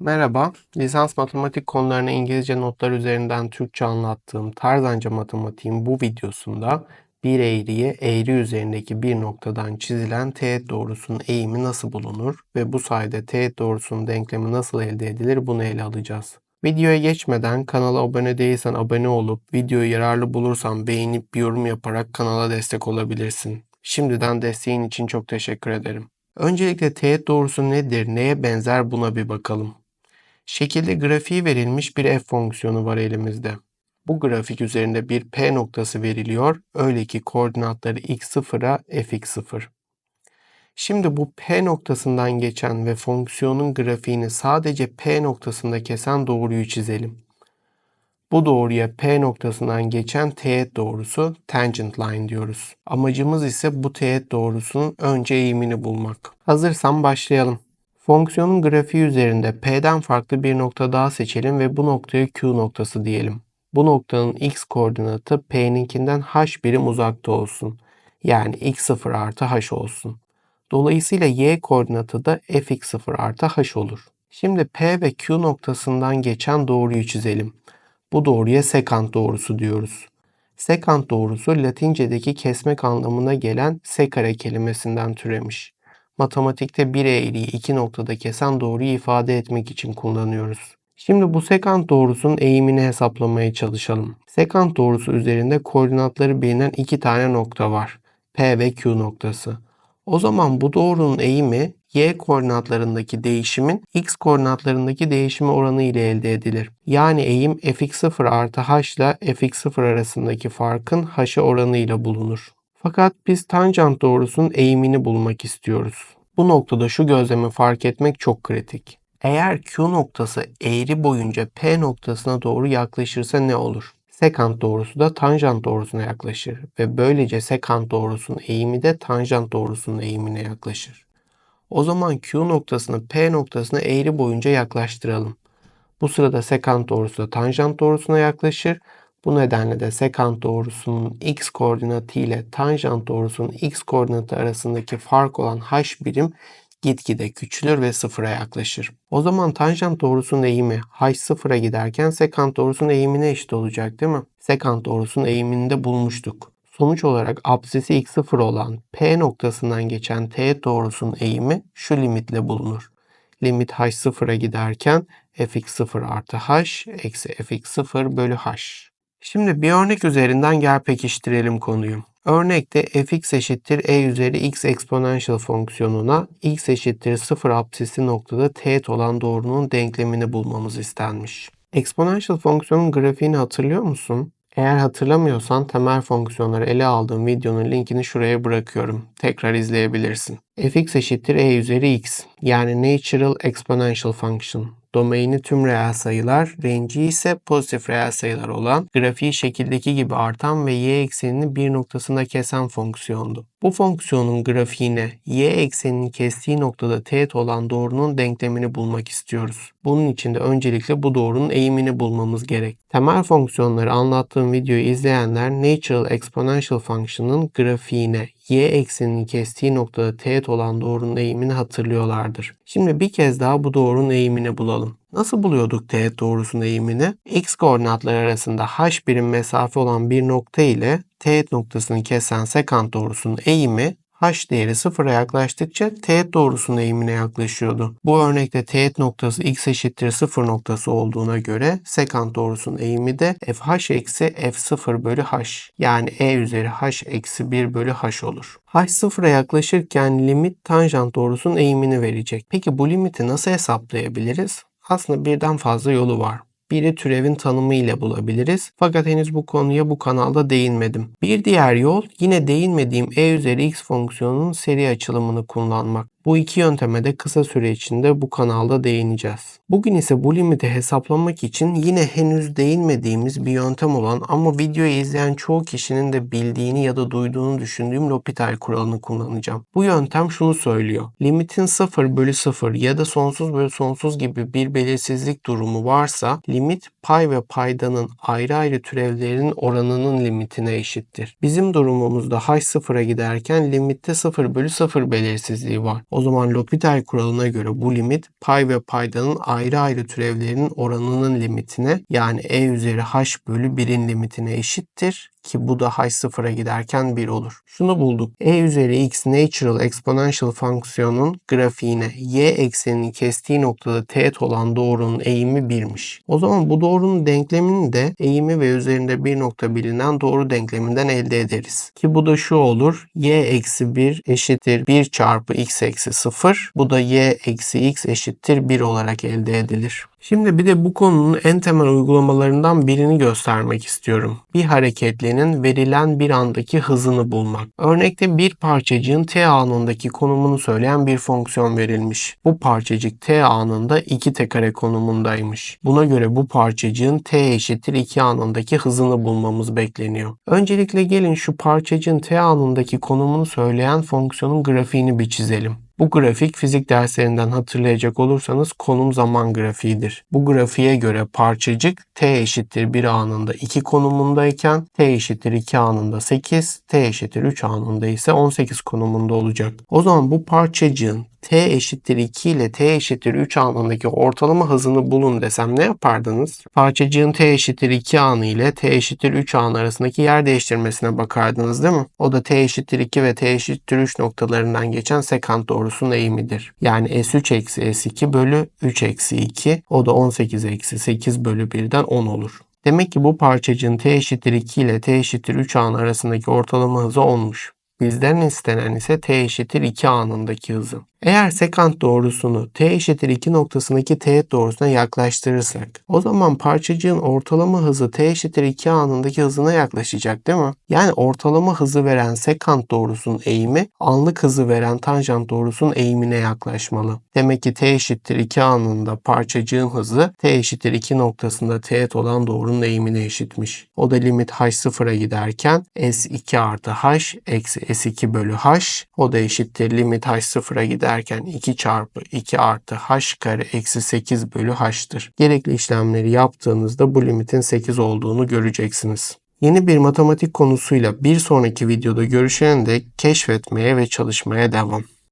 Merhaba, lisans matematik konularını İngilizce notlar üzerinden Türkçe anlattığım Tarzanca Matematiğin bu videosunda bir eğriye eğri üzerindeki bir noktadan çizilen teğet doğrusunun eğimi nasıl bulunur ve bu sayede teğet doğrusunun denklemi nasıl elde edilir bunu ele alacağız. Videoya geçmeden kanala abone değilsen abone olup videoyu yararlı bulursan beğenip bir yorum yaparak kanala destek olabilirsin. Şimdiden desteğin için çok teşekkür ederim. Öncelikle teğet doğrusu nedir, neye benzer buna bir bakalım. Şekilde grafiği verilmiş bir f fonksiyonu var elimizde. Bu grafik üzerinde bir p noktası veriliyor. Öyle ki koordinatları x0'a fx0. Şimdi bu p noktasından geçen ve fonksiyonun grafiğini sadece p noktasında kesen doğruyu çizelim. Bu doğruya P noktasından geçen teğet doğrusu tangent line diyoruz. Amacımız ise bu teğet doğrusunun önce eğimini bulmak. Hazırsan başlayalım. Fonksiyonun grafiği üzerinde P'den farklı bir nokta daha seçelim ve bu noktaya Q noktası diyelim. Bu noktanın x koordinatı P'ninkinden h birim uzakta olsun. Yani x0 artı h olsun. Dolayısıyla y koordinatı da fx0 artı h olur. Şimdi P ve Q noktasından geçen doğruyu çizelim. Bu doğruya sekant doğrusu diyoruz. Sekant doğrusu Latince'deki kesmek anlamına gelen sekare kelimesinden türemiş. Matematikte bir eğriyi iki noktada kesen doğruyu ifade etmek için kullanıyoruz. Şimdi bu sekant doğrusunun eğimini hesaplamaya çalışalım. Sekant doğrusu üzerinde koordinatları bilinen iki tane nokta var. P ve Q noktası. O zaman bu doğrunun eğimi y koordinatlarındaki değişimin x koordinatlarındaki değişimi oranı ile elde edilir. Yani eğim fx0 artı h ile fx0 arasındaki farkın h'e oranı ile bulunur. Fakat biz tanjant doğrusunun eğimini bulmak istiyoruz. Bu noktada şu gözlemi fark etmek çok kritik. Eğer Q noktası eğri boyunca P noktasına doğru yaklaşırsa ne olur? Sekant doğrusu da tanjant doğrusuna yaklaşır ve böylece sekant doğrusunun eğimi de tanjant doğrusunun eğimine yaklaşır. O zaman Q noktasını P noktasına eğri boyunca yaklaştıralım. Bu sırada sekant doğrusu da tanjant doğrusuna yaklaşır. Bu nedenle de sekant doğrusunun x koordinatı ile tanjant doğrusunun x koordinatı arasındaki fark olan h birim gitgide küçülür ve sıfıra yaklaşır. O zaman tanjant doğrusunun eğimi h sıfıra giderken sekant doğrusunun eğimine eşit olacak değil mi? Sekant doğrusunun eğimini de bulmuştuk. Sonuç olarak absisi x0 olan P noktasından geçen teğet doğrusunun eğimi şu limitle bulunur. Limit h sıfıra giderken fx0 artı h eksi fx0 bölü h. Şimdi bir örnek üzerinden gel pekiştirelim konuyu. Örnekte fx eşittir e üzeri x eksponansiyel fonksiyonuna x eşittir 0 apsisi noktada teğet olan doğrunun denklemini bulmamız istenmiş. Eksponansiyel fonksiyonun grafiğini hatırlıyor musun? Eğer hatırlamıyorsan temel fonksiyonları ele aldığım videonun linkini şuraya bırakıyorum. Tekrar izleyebilirsin. fx eşittir e üzeri x yani natural exponential function domaini tüm reel sayılar, range'i ise pozitif reel sayılar olan, grafiği şekildeki gibi artan ve y eksenini bir noktasında kesen fonksiyondu. Bu fonksiyonun grafiğine y ekseninin kestiği noktada teğet olan doğrunun denklemini bulmak istiyoruz. Bunun için de öncelikle bu doğrunun eğimini bulmamız gerek. Temel fonksiyonları anlattığım videoyu izleyenler Natural Exponential Function'ın grafiğine y ekseninin kestiği noktada teğet olan doğrunun eğimini hatırlıyorlardır. Şimdi bir kez daha bu doğrunun eğimini bulalım. Nasıl buluyorduk teğet doğrusunun eğimini? X koordinatları arasında h birim mesafe olan bir nokta ile teğet noktasını kesen sekant doğrusunun eğimi h değeri sıfıra yaklaştıkça teğet doğrusunun eğimine yaklaşıyordu. Bu örnekte teğet noktası x eşittir sıfır noktası olduğuna göre sekant doğrusunun eğimi de fh eksi f0 bölü h yani e üzeri h eksi 1 bölü h olur. h sıfıra yaklaşırken limit tanjant doğrusunun eğimini verecek. Peki bu limiti nasıl hesaplayabiliriz? Aslında birden fazla yolu var. Biri türevin tanımı ile bulabiliriz. Fakat henüz bu konuya bu kanalda değinmedim. Bir diğer yol yine değinmediğim e üzeri x fonksiyonunun seri açılımını kullanmak. Bu iki yönteme de kısa süre içinde bu kanalda değineceğiz. Bugün ise bu limiti hesaplamak için yine henüz değinmediğimiz bir yöntem olan ama videoyu izleyen çoğu kişinin de bildiğini ya da duyduğunu düşündüğüm L'Hopital kuralını kullanacağım. Bu yöntem şunu söylüyor. Limitin 0 bölü 0 ya da sonsuz bölü sonsuz gibi bir belirsizlik durumu varsa limit pay ve paydanın ayrı ayrı türevlerinin oranının limitine eşittir. Bizim durumumuzda h sıfıra giderken limitte 0 bölü 0 belirsizliği var. O zaman L'Hopital kuralına göre bu limit pay ve paydanın ayrı ayrı türevlerinin oranının limitine yani e üzeri h bölü 1'in limitine eşittir ki bu da h sıfıra giderken 1 olur. Şunu bulduk. e üzeri x natural exponential fonksiyonun grafiğine y eksenini kestiği noktada teğet olan doğrunun eğimi 1'miş. O zaman bu doğrunun denklemini de eğimi ve üzerinde bir nokta bilinen doğru denkleminden elde ederiz. Ki bu da şu olur. y eksi 1 eşittir 1 çarpı x eksi 0. Bu da y eksi x eşittir 1 olarak elde edilir. Şimdi bir de bu konunun en temel uygulamalarından birini göstermek istiyorum. Bir hareketlinin verilen bir andaki hızını bulmak. Örnekte bir parçacığın t anındaki konumunu söyleyen bir fonksiyon verilmiş. Bu parçacık t anında 2 t kare konumundaymış. Buna göre bu parçacığın t eşittir 2 anındaki hızını bulmamız bekleniyor. Öncelikle gelin şu parçacığın t anındaki konumunu söyleyen fonksiyonun grafiğini bir çizelim. Bu grafik fizik derslerinden hatırlayacak olursanız konum zaman grafiğidir. Bu grafiğe göre parçacık t eşittir 1 anında 2 konumundayken t eşittir 2 anında 8, t eşittir 3 anında ise 18 konumunda olacak. O zaman bu parçacığın t eşittir 2 ile t eşittir 3 anındaki ortalama hızını bulun desem ne yapardınız? Parçacığın t eşittir 2 anı ile t eşittir 3 anı arasındaki yer değiştirmesine bakardınız değil mi? O da t eşittir 2 ve t eşittir 3 noktalarından geçen sekant doğrusunun eğimidir. Yani s3 eksi s2 bölü 3 eksi 2 o da 18 eksi 8 bölü 1'den 10 olur. Demek ki bu parçacığın t eşittir 2 ile t eşittir 3 anı arasındaki ortalama hızı 10'muş. Bizden istenen ise t eşittir 2 anındaki hızı. Eğer sekant doğrusunu t eşittir 2 noktasındaki teğet doğrusuna yaklaştırırsak o zaman parçacığın ortalama hızı t eşittir 2 anındaki hızına yaklaşacak değil mi? Yani ortalama hızı veren sekant doğrusunun eğimi anlık hızı veren tanjant doğrusunun eğimine yaklaşmalı. Demek ki t eşittir 2 anında parçacığın hızı t eşittir 2 noktasında teğet olan doğrunun eğimine eşitmiş. O da limit h sıfıra giderken s2 artı h eksi s2 bölü h o da eşittir limit h sıfıra gider derken 2 çarpı 2 artı h kare eksi 8 bölü h'tır. Gerekli işlemleri yaptığınızda bu limitin 8 olduğunu göreceksiniz. Yeni bir matematik konusuyla bir sonraki videoda görüşene dek keşfetmeye ve çalışmaya devam.